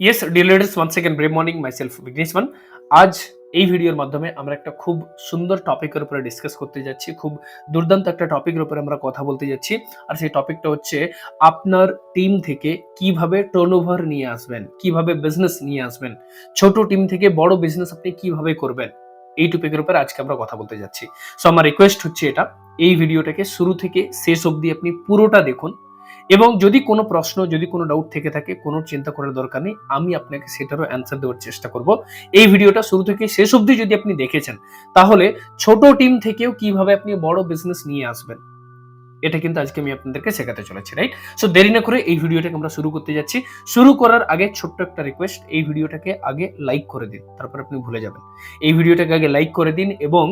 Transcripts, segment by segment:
Yes dealers one second brave morning myself বিঘ্নেশমান আজ এই ভিডিওর মাধ্যমে আমরা একটা খুব সুন্দর টপিকের উপরে ডিসকাস করতে যাচ্ছি, খুব দুর্দান্ত একটা টপিকের উপরে আমরা কথা বলতে যাচ্ছি। আর সেই টপিকটা হচ্ছে আপনার টিম থেকে কীভাবে টার্নওভার নিয়ে আসবেন, কীভাবে বিজনেস নিয়ে আসবেন, ছোট টিম থেকে বড় বিজনেস আপনি কীভাবে করবেন, এই টপিকের উপরে আজকে আমরা কথা বলতে যাচ্ছি। সো আমার রিকোয়েস্ট হচ্ছে এটা, এই ভিডিওটাকে শুরু থেকে শেষ অবধি আপনি পুরোটা দেখুন এবং যদি কোনো প্রশ্ন, যদি কোনো ডাউট থেকে থাকে, কোনো চিন্তা করার দরকার নেই, আমি আপনাকে সেটারও অ্যান্সার দেওয়ার চেষ্টা করব। এই ভিডিওটা শুরু থেকে শেষ অবধি যদি আপনি দেখেছেন, তাহলে ছোট টিম থেকেও কীভাবে আপনি বড় বিজনেস নিয়ে আসবেন? এটা কিন্তু আজকে আমি আপনাদেরকে শেখাতে চলেছি রাইট সো দেরি না করে এই ভিডিওটাকে আমরা শুরু করতে যাচ্ছি। শুরু করার আগে ছোট্ট একটা রিকোয়েস্ট এই ভিডিওটাকে আগে লাইক করে দিন, তারপর আপনি ভুলে যাবেন। এই ভিডিওটাকে আগে লাইক করে দিন এবং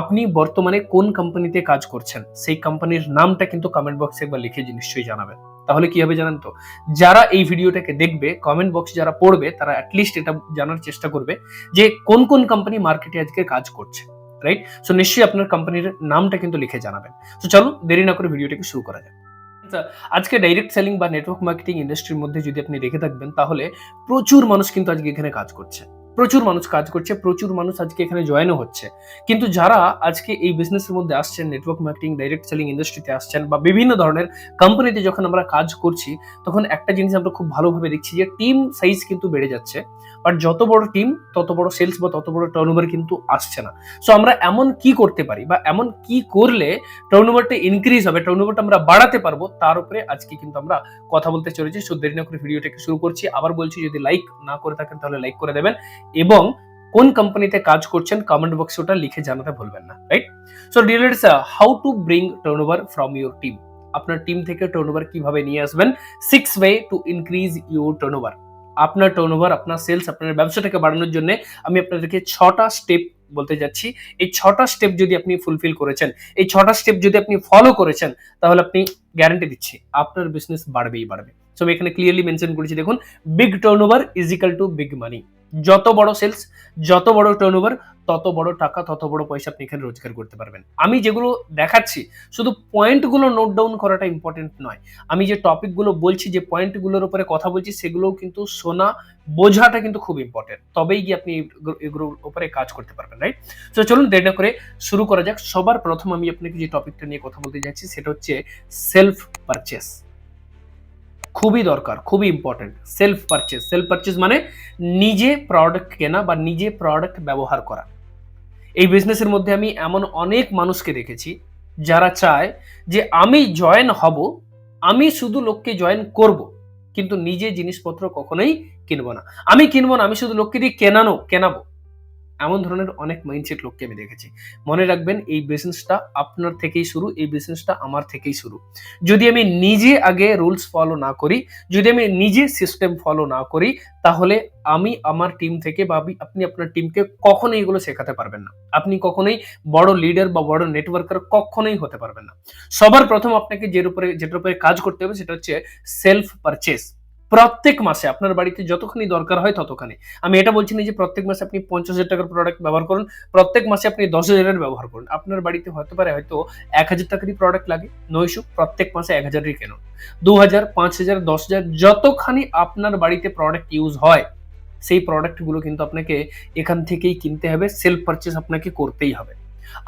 আপনি বর্তমানে কোন কোম্পানিতে কাজ করছেন, সেই কোম্পানির নামটা কিন্তু কমেন্ট বক্সে একবার লিখে নিশ্চয়ই জানাবেন। তাহলে কি হবে জানেন তো? যারা এই ভিডিওটাকে দেখবে কমেন্ট বক্স যারা পড়বে, তারা অ্যাটলিস্ট এটা জানার চেষ্টা করবে যে কোন কোন কোম্পানি মার্কেটে আজকে কাজ করছে। রাইট সো নিশ্চয়ই আপনার কোম্পানির নামটা কিন্তু লিখে জানাবেন। তো চলো দেরি না করে ভিডিওটাকে শুরু করা যাক। আচ্ছা, আজকে ডাইরেক্ট সেলিং বা নেটওয়ার্ক মার্কেটিং ইন্ডাস্ট্রির মধ্যে যদি আপনি দেখে থাকবেন তাহলে প্রচুর মানুষ কিন্তু আজকে এখানে কাজ করছে। প্রচুর মানুষ কাজ করছে, প্রচুর মানুষ আজকে এখানে জয়েনও হচ্ছে। কিন্তু যারা আজকে এই বিজনেসের মধ্যে আসছেন নেটওয়ার্ক মার্কেটিং ডাইরেক্ট সেলিং ইন্ডাস্ট্রিতে আসছেন বা বিভিন্ন ধরনের কোম্পানিতে যখন আমরা কাজ করছি, তখন একটা জিনিস আমরা খুব ভালোভাবে দেখছি যে টিম সাইজ কিন্তু বেড়ে যাচ্ছে। বাট যত বড় টিম তত বড় সেলস বা তত বড় টার্নওভার কিন্তু আসছে না। সো আমরা এমন কি করতে পারি বা এমন কি করলে টার্নওভারটা ইনক্রিজ হবে টার্নওভারটা আমরা বাড়াতে পারব, তার উপরে আজকে কিন্তু আমরা কথা বলতে চলেছি। সো দেরি না করে ভিডিওটাকে শুরু করছি। আবার বলছি, যদি লাইক না করে থাকেন, তাহলে লাইক করে দেবেন। এবং কোন কোম্পানিতে কাজ করছেন কমেন্ট বক্সে ওটা লিখে জানাতে ভুলবেন না right so dealers how to bring turnover from your team আপনার টিম থেকে টার্নওভার কীভাবে নিয়ে আসবেন? Six way to increase your turnover আপনার টার্ন ওভার আপনার সেলস আপনার ব্যবসাটাকে বাড়ানোর জন্য আমি আপনাদেরকে ছটা স্টেপ বলতে যাচ্ছি। এই ছটা স্টেপ যদি আপনি ফুলফিল করেছেন, এই ছটা স্টেপ যদি আপনি ফলো করেছেন, তাহলে আপনি গ্যারান্টি দিচ্ছি আপনার বিজনেস বাড়বেই বাড়বে। সো আমি এখানে ক্লিয়ারলি মেনশন করেছি, দেখুন big turnover is equal to big money যত বড় সেলস যত বড় টার্নওভার তত বড় টাকা, তত বড় পয়সা আপনি এখানে রোজগার করতে পারবেন। আমি যেগুলো দেখাচ্ছি, শুধু পয়েন্টগুলো নোট ডাউন করাটা ইম্পর্টেন্ট নয়। আমি যে টপিকগুলো বলছি, যে পয়েন্টগুলোর উপরে কথা বলছি, সেগুলোও কিন্তু শোনা, বোঝাটা কিন্তু খুব ইম্পর্টেন্ট তবেই গিয়ে আপনি এগুলোর উপরে কাজ করতে পারবেন রাইট তো চলুন দেরি না করে শুরু করা যাক। সবার প্রথম আমি আপনাকে যে টপিকটা নিয়ে কথা বলতে যাচ্ছি, সেটা হচ্ছে সেলফ পারচেস খুবই দরকার, খুবই important self purchase self purchase মানে নিজে প্রোডাক্ট কেনা বা নিজে প্রোডাক্ট ব্যবহার করা। এই বিজনেসের মধ্যে আমি এমন অনেক মানুষকে দেখেছি যারা চায় যে আমি জয়েন হব, আমি শুধু লোককে জয়েন করব, কিন্তু নিজে জিনিসপত্র কখনোই কিনবো না। আমি কিনবো না, আমি শুধু লোককে দিয়ে কেনানো, কেনাবো। এমন ধরনের অনেক মাইন্ডসেট লোককে আমি দেখেছি। মনে রাখবেন, এই বিজনেসটা আপনার থেকেই শুরু, এই বিজনেসটা আমার থেকেই শুরু। যদি আমি নিজে আগে রুলস ফলো না করি, যদি আমি নিজে সিস্টেম ফলো না করি, তাহলে আমি আমার টিম থেকে বা আপনি আপনার টিমকে কখনোই এগুলো শেখাতে পারবেন না। আপনি কখনোই বড় লিডার বা বড় নেটওয়ার্কার কখনোই হতে পারবেন না। সবার প্রথম আপনাকে যের উপরে, যেটার উপরে কাজ করতে হবে, সেটা হচ্ছে সেলফ পারচেস প্রত্যেক মাসে আপনার বাড়িতে যতখানি দরকার হয় ততখানি। আমি এটা বলছি না যে প্রত্যেক মাসে আপনি পঞ্চাশ হাজার টাকার প্রোডাক্ট ব্যবহার করুন, প্রত্যেক মাসে আপনি দশ হাজারের ব্যবহার করুন। আপনার বাড়িতে হতে পারে হয়তো এক হাজার টাকারই প্রোডাক্ট লাগে, নয়শো, প্রত্যেক মাসে এক হাজারই কেন? দু হাজার, পাঁচ হাজার, দশ হাজার, যতখানি আপনার বাড়িতে প্রোডাক্ট ইউজ হয়, সেই প্রোডাক্টগুলো কিন্তু আপনাকে এখান থেকেই কিনতে হবে সেলফ পারচেস আপনাকে করতেই হবে।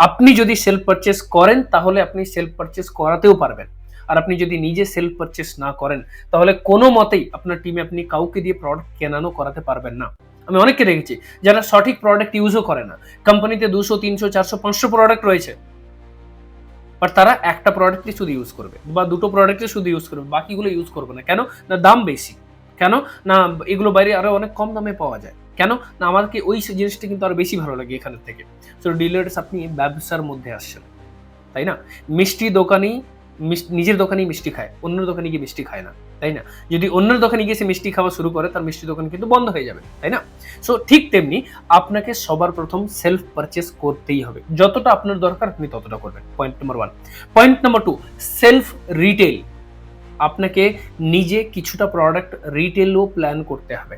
আপনি যদি সেলফ পারচেস করেন, তাহলে আপনি সেলফ পারচেস করাতেও পারবেন। আর আপনি যদি নিজে সেলফ পারচেস না করেন, তাহলে কোনো মতেই আপনার টিমে আপনি কাউকে দিয়ে প্রোডাক্ট কেনানো করাতে পারবেন না। আমি অনেককে দেখেছি যারা সঠিক প্রোডাক্ট ইউজও করে না। কোম্পানিতে দুশো, তিনশো, চারশো, পাঁচশো প্রোডাক্ট রয়েছে। বাট তারা একটা প্রোডাক্টই শুধু ইউজ করবে বা দুটো প্রোডাক্টই শুধু ইউজ করবে, বাকিগুলো ইউজ করবে না। কেন? না দাম বেশি। কেন? না, এগুলো বাইরে আরও অনেক কম দামে পাওয়া যায়। কেন? না আমাদেরকে ওই জিনিসটা কিন্তু আরও বেশি ভালো লাগে এখানের থেকে। সো ডিলার্স আপনি ব্যবসার মধ্যে আসছেন, তাই না? মিষ্টি দোকানি মিস- নিজের দোকানেই মিষ্টি খায়, অন্যের দোকানে গিয়ে মিষ্টি খায় না, তাই না? যদি অন্যের দোকানে গিয়ে সে মিষ্টি খাওয়া শুরু করে, তার মিষ্টি দোকান কিন্তু বন্ধ হয়ে যাবে, তাই না? সো ঠিক তেমনি আপনাকে সবার প্রথম সেলফ পারচেস করতেই হবে। যতটা আপনার দরকার, আপনি ততটা করবেন। Point number one point number two self retail আপনাকে নিজে কিছুটা প্রোডাক্ট রিটেলও প্ল্যান করতে হবে।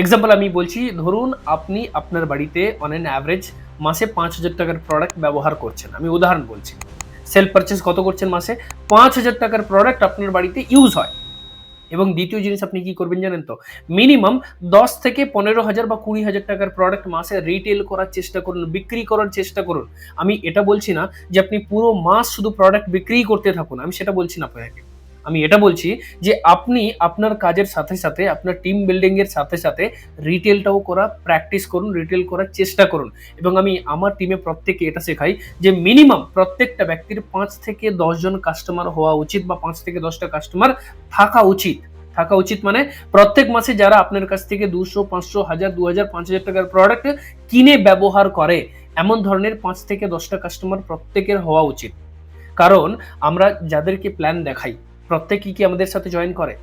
এক্সাম্পল আমি বলছি, ধরুন আপনি আপনার বাড়িতে অন অ্যান অ্যাভারেজ মাসে পাঁচ হাজার টাকার প্রোডাক্ট ব্যবহার করছেন। আমি উদাহরণ বলছি। সেলফ পারচেস কত করছেন মাসে? পাঁচ হাজার টাকার প্রোডাক্ট আপনার বাড়িতে ইউজ হয়। এবং দ্বিতীয় জিনিস আপনি কি করবেন জানেন তো? মিনিমাম দশ থেকে পনেরো হাজার বা কুড়ি হাজার টাকার প্রোডাক্ট মাসে রিটেল করার চেষ্টা করুন, বিক্রি করার চেষ্টা করুন। আমি এটা বলছি না যে আপনি পুরো মাস শুধু প্রোডাক্ট বিক্রি করতে থাকুন, আমি সেটা বলছি না আপনাকে। আমি এটা বলছি যে আপনি আপনার কাজের সাথে সাথে, আপনার টিম বিল্ডিং এর সাথে সাথে রিটেলটাও করা প্র্যাকটিস করুন রিটেল করার চেষ্টা করুন। এবং আমি আমার টিমে প্রত্যেকে এটা শেখাই যে মিনিমাম প্রত্যেকটা ব্যক্তির পাঁচ থেকে দশজন কাস্টমার হওয়া উচিত বা পাঁচ থেকে দশটা কাস্টমার থাকা উচিত। থাকা উচিত মানে প্রত্যেক মাসে যারা আপনার কাছ থেকে দুশো, পাঁচশো, হাজার, দু হাজার, পাঁচ হাজার টাকার প্রোডাক্ট কিনে ব্যবহার করে, এমন ধরনের পাঁচ থেকে দশটা কাস্টমার প্রত্যেকের হওয়া উচিত। কারণ আমরা যাদেরকে প্ল্যান দেখাই প্রত্যেকেই কি আমাদের সাথে জয়েন করে?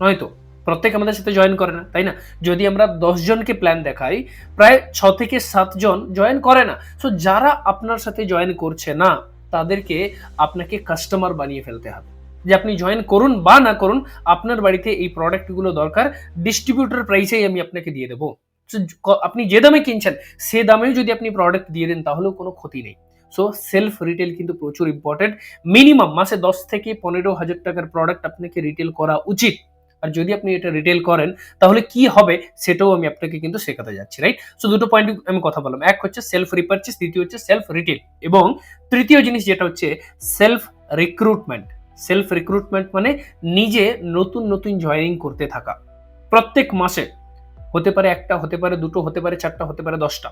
নয়তো, প্রত্যেক আমাদের সাথে জয়েন করে না, তাই না? যদি আমরা জনকে প্ল্যান দেখাই, প্রায় ছ থেকে সাতজন জয়েন করে না। সো যারা আপনার সাথে জয়েন করছে না, তাদেরকে আপনাকে কাস্টমার বানিয়ে ফেলতে হবে। যে আপনি জয়েন করুন বা না করুন, আপনার বাড়িতে এই প্রোডাক্টগুলো দরকার ডিস্ট্রিবিউটর প্রাইসেই আমি আপনাকে দিয়ে দেবো। আপনি যে দামে কিনছেন, সে দামেও যদি আপনি প্রোডাক্ট দিয়ে দেন, তাহলেও কোনো ক্ষতি নেই। সো সেলফ রিটেল কিন্তু প্রচুর ইম্পর্টেন্ট মিনিমাম মাসে দশ থেকে পনেরো হাজার টাকার প্রোডাক্ট আপনাকে রিটেল করা উচিত। আর যদি আপনি এটা রিটেল করেন, তাহলে কি হবে সেটাও আমি আপনাকে কিন্তু শেখাতে যাচ্ছি রাইট সো দুটো পয়েন্ট আমি কথা বললাম। এক হচ্ছে সেলফ রিপারচেস দ্বিতীয় হচ্ছে সেলফ রিটেল এবং তৃতীয় জিনিস যেটা হচ্ছে সেলফ রিক্রুটমেন্ট সেলফ রিক্রুটমেন্ট মানে নিজে নতুন নতুন জয়েনিং করতে থাকা। প্রত্যেক মাসে হতে পারে একটা, হতে পারে দুটো, হতে পারে চারটা, হতে পারে দশটা।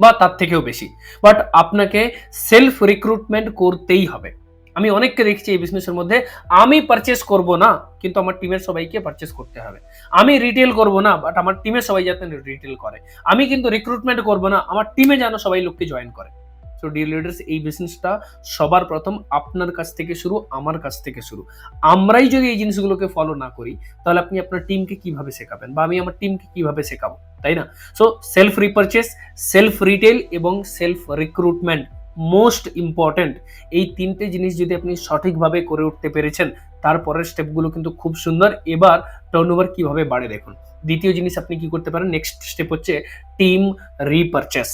বা তার থেকেও বেশি। বাট আপনাকে সেলফ রিক্রুটমেন্ট করতেই হবে। আমি অনেককে দেখছি এই বিজনেসের মধ্যে, আমি পারচেস করব না, কিন্তু আমার টিমের সবাইকে পারচেস করতে হবে। আমি রিটেল করব না বাট আমার টিমের সবাই যাতে রিটেল করে। আমি কিন্তু রিক্রুটমেন্ট করব না, আমার টিমে যেন সবাই লোককে জয়েন করে। সো ডিয়ার লিডার্স এই বিজনেসটা সবার প্রথম আপনার কাছ থেকে শুরু, আমার কাছ থেকে শুরু। আমরাই যদি এই জিনিসগুলোকে ফলো না করি, তাহলে আপনি আপনার টিমকে কীভাবে শেখাবেন? বা আমি আমার টিমকে কীভাবে শেখাবো? তাই না? So self repurchase self retail এবং সেলফ রিক্রুটমেন্ট মোস্ট ইম্পর্ট্যান্ট এই তিনটে জিনিস যদি আপনি সঠিকভাবে করে উঠতে পেরেছেন, তারপরের স্টেপগুলো কিন্তু খুব সুন্দর। এবার টার্নওভার কীভাবে বাড়ে দেখুন। দ্বিতীয় জিনিস আপনি কি করতে পারেন? নেক্সট স্টেপ হচ্ছে টিম রিপারচেস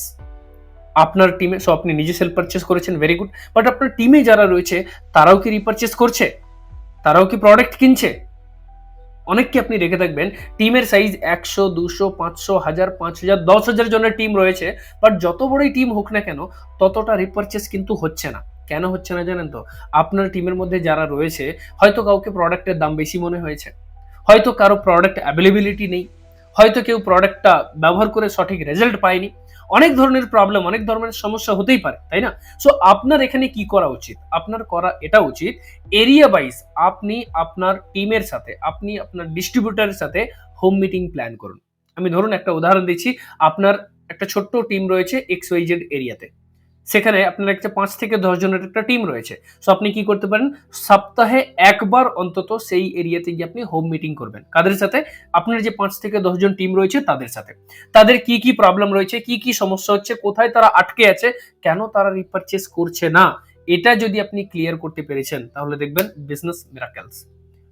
আপনার টিমে সো আপনি নিজে সেলফ পারচেস করেছেন ভেরি গুড বাট আপনার টিমে যারা রয়েছে, তারাও কি রিপারচেস করছে? তারাও কি প্রোডাক্ট কিনছে? অনেককে আপনি রেখে থাকবেন। টিমের সাইজ একশো, দুশো, পাঁচশো, হাজার, পাঁচ হাজার, দশ হাজার জনের টিম রয়েছে। বাট যত বড়ই টিম হোক না কেন, ততটা রিপারচেস কিন্তু হচ্ছে না। কেন হচ্ছে না জানেন তো? আপনার টিমের মধ্যে যারা রয়েছে, হয়তো কাউকে প্রোডাক্টের দাম বেশি মনে হয়েছে। হয়তো কারও প্রোডাক্ট অ্যাভেলেবিলিটি নেই। হয়তো কেউ প্রোডাক্টটা ব্যবহার করে সঠিক রেজাল্ট পায়নি। অনেক ধরনের প্রবলেম অনেক ধরনের সমস্যা হতেই পারে, তাই না? সো আপনার এখানে কি করা উচিত? আপনার করা এটা উচিত এরিয়া ওয়াইজ আপনি আপনার টিমের সাথে, আপনি আপনার ডিস্ট্রিবিউটারের সাথে হোম মিটিং প্ল্যান করুন। আমি ধরুন একটা উদাহরণ দিচ্ছি, আপনার একটা ছোট্ট টিম রয়েছে এক্স ওয়াইজেড এরিয়াতে সেখানে আপনার একটা পাঁচ থেকে দশ জনের একটা টিম রয়েছে। সো আপনি কি করতে পারেন? সপ্তাহে একবার অন্তত সেই এরিয়াতে গিয়ে আপনি হোম মিটিং করবেন। কাদের সাথে? আপনার যে পাঁচ থেকে দশ জন টিম রয়েছে, তাদের সাথে। তাদের কি কি প্রবলেম রয়েছে, কি কি সমস্যা হচ্ছে, কোথায় তারা আটকে আছে, কেন তারা রিপারচেস করছে না, এটা যদি আপনি ক্লিয়ার করতে পেরেছেন, তাহলে দেখবেন বিজনেস মিরাকেলস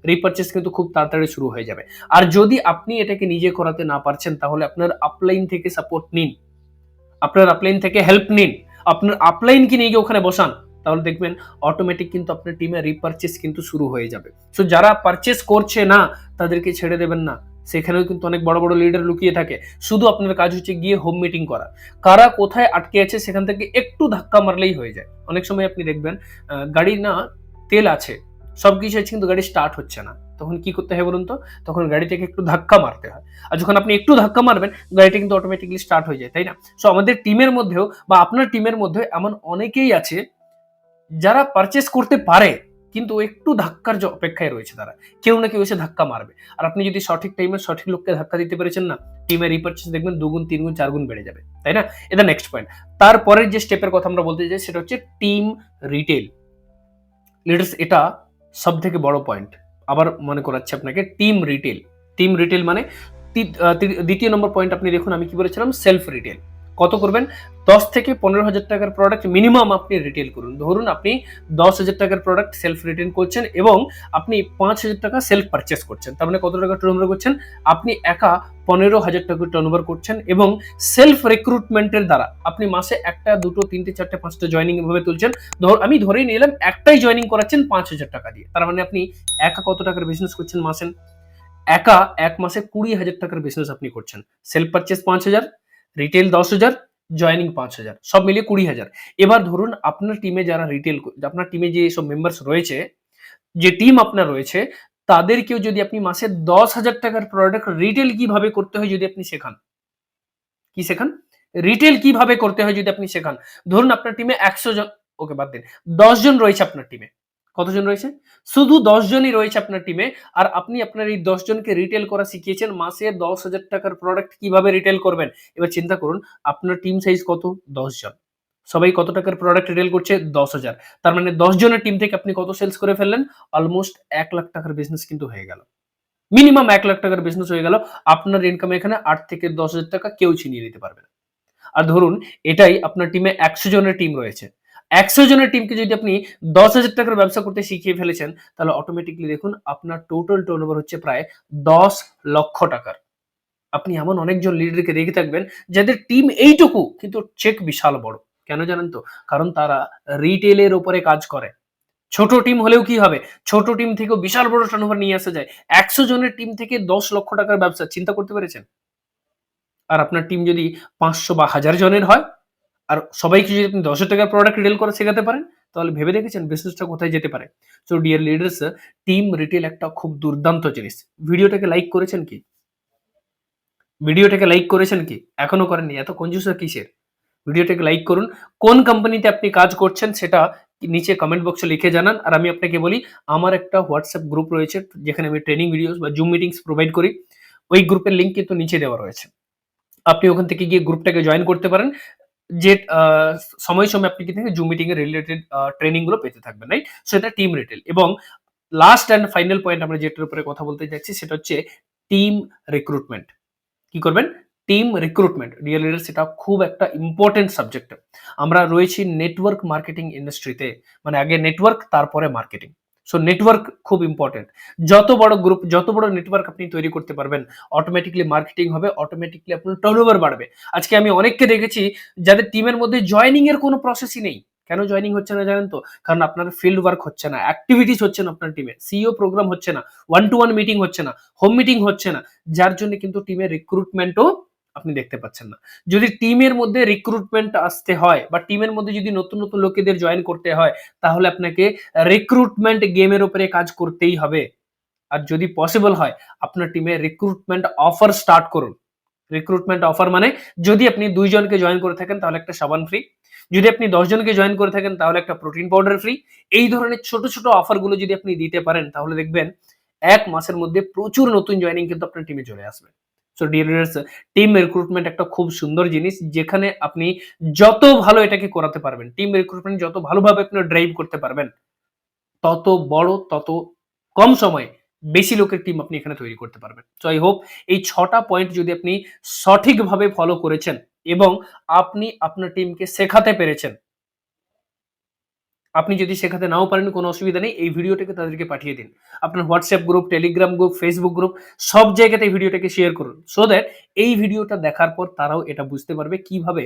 রিপারচেস কিন্তু খুব তাড়াতাড়ি শুরু হয়ে যাবে। আর যদি আপনি এটাকে নিজে করাতে না পারছেন, তাহলে আপনার আপলাইন থেকে সাপোর্ট নিন। আপনার আপলাইন থেকে হেল্প নিন। আপনার আপলাইন কি নিয়ে গিয়ে ওখানে বসান, তাহলে দেখবেন অটোমেটিক কিন্তু আপনার টিমে রিপারচেস কিন্তু শুরু হয়ে যাবে। সো যারা পারচেস করছে না, তাদেরকে ছেড়ে দেবেন না। সেখানেও কিন্তু অনেক বড় বড় লিডার লুকিয়ে থাকে। শুধু আপনার কাজ হচ্ছে গিয়ে হোম মিটিং করা। কারা কোথায় আটকে আছে সেখান থেকে একটু ধাক্কা মারলেই হয়ে যায়। অনেক সময় আপনি দেখবেন গাড়ি না, তেল আছে। সব কিছু আছে কিন্তু গাড়ি স্টার্ট হচ্ছে না। তখন কি করতে হয় বলুন তো? তখন গাড়িটাকে একটু ধাক্কা মারতে হয়। আর যখন আপনি একটু ধাক্কা মারবেন, গাড়িটা কিন্তু অটোমেটিকলি স্টার্ট হয়ে যায়, তাই না? সো আমাদের টিমের মধ্যেও বা আপনার টিমের মধ্যে এমন অনেকেই আছে, যারা পারচেস করতে পারে, কিন্তু একটু ধাক্কার যে অপেক্ষায় রয়েছে তারা। কেউ না কেউ এসে ধাক্কা মারবে। আর আপনি যদি সঠিক টাইমে সঠিক লোককে ধাক্কা দিতে পেরেছেন না টিমের রিপারচেস দেখবেন দুগুণ, তিনগুণ, চারগুণ বেড়ে যাবে, তাই না? এটা নেক্সট পয়েন্ট তারপরের যে স্টেপের কথা আমরা বলতে চাই, সেটা হচ্ছে টিম রিটেল লিডার্স এটা সব থেকে বড় পয়েন্ট আবার মনে করাচ্ছে আপনাকে টিম রিটেল টিম রিটেল মানে দ্বিতীয় নম্বর পয়েন্ট আপনি দেখুন, আমি কি বলেছিলাম? সেলফ রিটেল কত করবেন? দশ থেকে পনেরো হাজার টাকার প্রোডাক্ট মিনিমাম আপনি রিটেল করুন। ধরুন আপনি দশ হাজার টাকার প্রোডাক্ট সেলফ রিটেল করছেন এবং আপনি পাঁচ হাজার টাকা সেলফ পারচেস করছেন। তার মানে কত টাকা টার্নওভার করছেন? আপনি একা পনেরো হাজার টাকা টার্নওভার করছেন এবং সেলফ রিক্রুটমেন্টের দ্বারা আপনি মাসে একটা, দুটো, তিনটে, চারটে, পাঁচটা জয়নিং এভাবে তুলছেন। ধর, আমি ধরেই নিলাম একটাই জয়নিং করাচ্ছেন পাঁচ হাজার টাকা দিয়ে। তার মানে আপনি একা কত টাকার বিজনেস করছেন মাসে? একা এক মাসে কুড়ি হাজার টাকার বিজনেস আপনি করছেন। সেলফ পারচেস পাঁচ হাজার রিটেল দশ হাজার জয়নিং পাঁচ হাজার, সব মিলিয়ে কুড়ি হাজার। এবার ধরুন আপনার টিমে যারা রিটেল আপনার টিমে যে সব মেম্বার্স রয়েছে, যে টিম আপনার রয়েছে তাদেরকেও যদি আপনি মাসে দশ হাজার টাকার প্রোডাক্ট রিটেল কীভাবে করতে হয় যদি আপনি শেখান? কি শেখান? রিটেল কীভাবে করতে হয় যদি আপনি শেখান? ধরুন আপনার টিমে একশো জন ওকে বাদ দিন, দশ জন রয়েছে আপনার টিমে কতজন রয়েছে? শুধু দশ জনই রয়েছে আপনার টিমে আর আপনি আপনার এই দশজনকে রিটেল করা শিখিয়েছেন, মাসে দশ হাজার টাকার প্রোডাক্ট কীভাবে রিটেল করবেন? এবার চিন্তা করুন, আপনার টিম সাইজ কত? দশ জন সবাই কত টাকার প্রোডাক্ট রিটেল করছে? দশ হাজার। তার মানে দশ জনের টিম থেকে আপনি কত সেলস করে ফেললেন? অলমোস্ট এক লাখ টাকার বিজনেস কিন্তু হয়ে গেল। মিনিমাম এক লাখ টাকার বিজনেস হয়ে গেল। আপনার ইনকাম এখানে আট থেকে দশ হাজার টাকা কেউ ছিনিয়ে নিতে পারবে না। আর ধরুন, এটাই আপনার টিমে একশো জনের টিম রয়েছে। একশো জনের টিমকে যদি আপনি দশ হাজার টাকার ব্যবসা করতে শিখিয়ে ফেলেছেন, তাহলে অটোমেটিকলি দেখুন আপনার টোটাল টার্ন হচ্ছে প্রায় দশ লক্ষ টাকার। আপনি এমন অনেকজন লিডারকে দেখে থাকবেন, যাদের টিম এইটুকু, কিন্তু চেক বিশাল বড়। কেন জানেন তো? কারণ তারা রিটেলের উপরে কাজ করে। ছোট টিম হলেও কি হবে? ছোট টিম থেকেও বিশাল বড় টার্নওভার নিয়ে আসা যায়। একশো জনের টিম থেকে দশ লক্ষ টাকার ব্যবসা, চিন্তা করতে পেরেছেন? আর আপনার টিম যদি পাঁচশো বা হাজার জনের হয় আর সবাইকে যদি আপনি দশ টাকার প্রোডাক্ট রিটেল করে শেখাতে পারেন, তাহলে ভেবে দেখেছেন বিজনেসটা কোথায় যেতে পারে? So dear leaders team retail একটা খুব দুর্দান্ত জিনিস। ভিডিওটাকে লাইক করেছেন কি? ভিডিওটাকে লাইক করেছেন কি? এখনও করেননি, এত কঞ্জুস কিসের? ভিডিওটাকে লাইক করুন। কোন কোম্পানিতে আপনি কাজ করছেন সেটা নিচে কমেন্ট বক্সে লিখে জানান। আর আমি আপনাকে বলি, আমার একটা হোয়াটসঅ্যাপ গ্রুপ রয়েছে, যেখানে আমি ট্রেনিং ভিডিওস বা জুম মিটিংস প্রোভাইড করি। ওই গ্রুপের লিঙ্ক কিন্তু নিচে দেওয়া রয়েছে। আপনি ওখান থেকে গিয়ে গ্রুপটাকে জয়েন করতে পারেন। যে সময় সময় আপনি কি কিন্তু জুম মিটিং এর রিলেটেড ট্রেনিংগুলো পেতে থাকবেন রাইট সো এটা টিম রিটেল এবং লাস্ট অ্যান্ড ফাইনাল পয়েন্ট আমরা যেটার উপরে কথা বলতে যাচ্ছি সেটা হচ্ছে টিম রিক্রুটমেন্ট কি করবেন? টিম রিক্রুটমেন্ট রিয়েল লিডার সেটা খুব একটা ইম্পর্টেন্ট সাবজেক্ট আমরা রয়েছি নেটওয়ার্ক মার্কেটিং ইন্ডাস্ট্রিতে মানে আগে নেটওয়ার্ক তারপরে মার্কেটিং সো নেটওয়ার্ক খুব ইম্পর্টেন্ট যত বড় গ্রুপ যত বড় নেটওয়ার্ক আপনি তৈরি করতে পারবেন অটোমেটিকলি মার্কেটিং হবে অটোমেটিকলি আপনার টার্নওভার বাড়বে। আজকে আমি অনেককে দেখেছি যাদের টিমের মধ্যে জয়নিং এর কোনো প্রসেসই নেই। কেন জয়নিং হচ্ছে না জানেন তো? কারণ আপনার ফিল্ড ওয়ার্ক হচ্ছে না অ্যাক্টিভিটিস হচ্ছে না আপনার টিমে সিইও প্রোগ্রাম হচ্ছে না ওয়ান টু ওয়ান মিটিং হচ্ছে না হোম মিটিং হচ্ছে না। যার জন্য কিন্তু টিমের রিক্রুটমেন্টও আপনি দেখতে পাচ্ছেন না। যদি টিমের মধ্যে রিক্রুটমেন্ট আসতে হয় বা টিমের মধ্যে যদি নতুন নতুন লোকেদের জয়েন করতে হয়, তাহলে আপনাকে রিক্রুটমেন্ট গেমের উপরে কাজ করতেই হবে। আর যদি পসিবল হয়, আপনার টিমে রিক্রুটমেন্ট অফার স্টার্ট করুন। রিক্রুটমেন্ট অফার মানে যদি আপনি দুইজনকে জয়েন করে থাকেন, তাহলে একটা সাবান ফ্রি যদি আপনি দশজনকে জয়েন করে থাকেন, তাহলে একটা প্রোটিন পাউডার ফ্রি এই ধরনের ছোট ছোট অফারগুলো যদি আপনি দিতে পারেন, তাহলে দেখবেন এক মাসের মধ্যে প্রচুর নতুন জয়েনিং কিন্তু আপনার টিমে চলে আসবে। সো ডিয়ার টিম রিক্রুটমেন্ট একটা খুব সুন্দর জিনিস, যেখানে আপনি যত ভালো এটাকে করাতে পারবেন টিম রিক্রুটমেন্ট যত ভালোভাবে আপনি ড্রাইভ করতে পারবেন, তত বড়, তত কম সময়ে বেশি লোকের টিম আপনি এখানে তৈরি করতে পারবেন। সো আই হোপ এই ছটা পয়েন্ট যদি আপনি সঠিকভাবে ফলো করেছেন এবং আপনি আপনার টিমকে শেখাতে পেরেছেন আপনি যদি শেখাতে নাও পারেন কোনো অসুবিধা নেই, এই ভিডিওটাকে তাদেরকে পাঠিয়ে দিন। আপনার WhatsApp group Telegram group Facebook group সব জায়গাতে এই ভিডিওটাকে শেয়ার করুন। সো দ্যাট এই ভিডিওটা দেখার পর তারাও এটা বুঝতে পারবে কীভাবে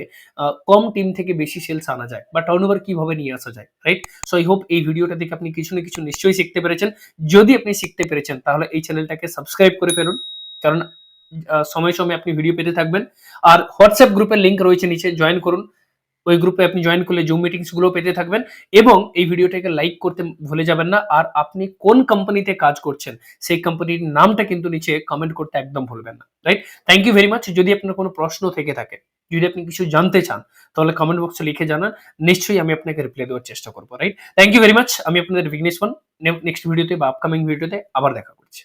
কম টিম থেকে বেশি সেলস আনা যায় বা টার্ন ওভার কীভাবে নিয়ে আসা যায় রাইট সো আই হোপ এই ভিডিওটা দেখে আপনি কিছু না কিছু নিশ্চয়ই শিখতে পেরেছেন। যদি আপনি শিখতে পেরেছেন, তাহলে এই চ্যানেলটাকে সাবস্ক্রাইব করে ফেলুন। কারণ সময় সময় আপনি ভিডিও পেতে থাকবেন। আর হোয়াটসঅ্যাপ গ্রুপের লিঙ্ক রয়েছে নিচে জয়েন করুন। ওই গ্রুপে আপনি জয়েন করলে জুম মিটিংসগুলো পেতে থাকবেন এবং এই ভিডিওটাকে লাইক করতে ভুলে যাবেন না। আর আপনি কোন কোম্পানিতে কাজ করছেন, সেই কোম্পানির নামটা কিন্তু নিচে কমেন্ট করতে একদম ভুলবেন না right thank you very much যদি আপনার কোনো প্রশ্ন থেকে থাকে, যদি আপনি কিছু জানতে চান, তাহলে কমেন্ট বক্সে লিখে জানান, নিশ্চয়ই আমি আপনাকে রিপ্লাই দেওয়ার চেষ্টা করব right thank you very much আমি আপনাদের বিঘ্নেশ নেক্সট ভিডিওতে বা আপকামিং ভিডিওতে আবার দেখা করছি।